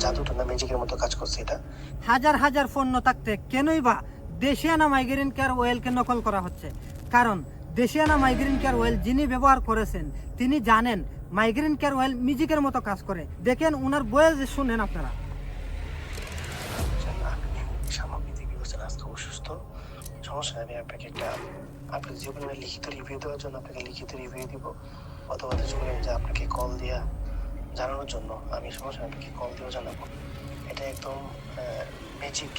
জাদুটা না ম্যাজিকের মতো কাজ করছে এটা। হাজার হাজার পণ্য থাকতে কেনই বা দেশিয়ানা মাইগ্রেন কেয়ার অয়েলকে নকল করা হচ্ছে? কারণ দেশিয়ানা মাইগ্রেন কেয়ার অয়েল যিনি ব্যবহার করেছেন তিনি জানেন মাইগ্রেন কেয়ার অয়েল মিউজিকের মতো কাজ করে। দেখেন ওনার বয়েল যে শুনেন আপনারা। আজকে অসুস্থ। সমস্যা আমি আপনাকে একটা আপনি যে বলবেন লিখিত রিভিউ দেওয়ার জন্য আপনাকে লিখিত রিভিউ দিব। অথবা যে আপনাকে কল দিয়া। জানানোর জন্য আমি সমস্যা নেই, আপনাকে কল জানাব। এটা একদম ম্যাজিক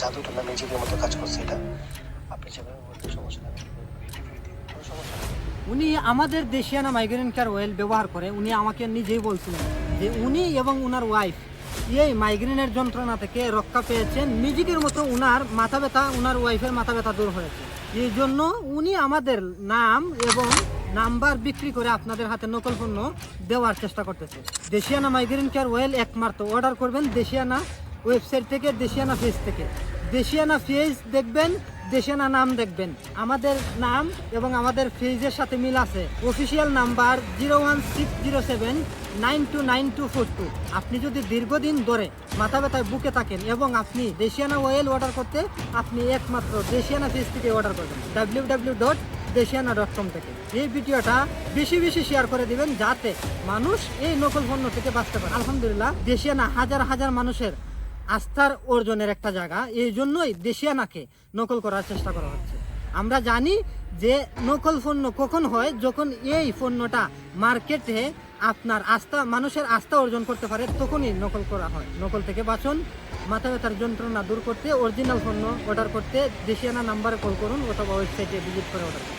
জাদুটা না ম্যাজিকের মতো কাজ করছে এটা। আপনি যেভাবে বলতে সমস্যা উনি আমাদের দেশিয়ানা মাইগ্রেন কেয়ার অয়েল ব্যবহার করে উনি আমাকে নিজেই বলছিলেন যে উনি এবং উনার ওয়াইফ এই মাইগ্রেনের যন্ত্রণা থেকে রক্ষা পেয়েছেন। মিউজিকের মতো উনার মাথা ব্যথা উনার ওয়াইফের মাথা ব্যথা দূর হয়েছে। এই জন্য উনি আমাদের নাম এবং নাম্বার বিক্রি করে আপনাদের হাতে নকল পণ্য দেওয়ার চেষ্টা করতেছে। দেশিয়ানা মাইগ্রেন কেয়ার অয়েল একমাত্র অর্ডার করবেন দেশিয়ানা ওয়েবসাইট থেকে, দেশিয়ানা পেজ থেকে। দেশিয়ানা পেজ দেখবেন, দেশিয়ানা নাম দেখবেন। আমাদের নাম এবং আমাদের পেজের সাথে মিল আছে। Official number zero one six zero seven nine two nine two four two আপনি যদি দীর্ঘদিন ধরে মাথা ব্যথায় বুকে থাকেন এবং আপনি দেশিয়ানা অয়েল অর্ডার করতে, আপনি একমাত্র দেশিয়ানা পেজ থেকে অর্ডার করবেন। W W dot Deshiyana dot com থেকে। এই ভিডিওটা বেশি বেশি শেয়ার করে দিবেন যাতে মানুষ এই নকল পণ্য থেকে বাঁচতে পারে। আলহামদুলিল্লাহ, দেশিয়ানা হাজার হাজার মানুষের আস্থার অর্জনের একটা জায়গা। এই জন্যই দেশিয়ানাকে নকল করার চেষ্টা করা হচ্ছে। আমরা জানি যে নকল পণ্য কখন হয়, যখন এই পণ্যটা মার্কেটে আপনার আস্থা, মানুষের আস্থা অর্জন করতে পারে, তখনই নকল করা হয়। নকল থেকে বাঁচুন, মাথা ব্যথার যন্ত্রণা দূর করতে অরিজিনাল পণ্য অর্ডার করতে, দেশিয়ানা নাম্বারে কল করুন অথবা ওয়েবসাইটে ভিজিট করে অর্ডার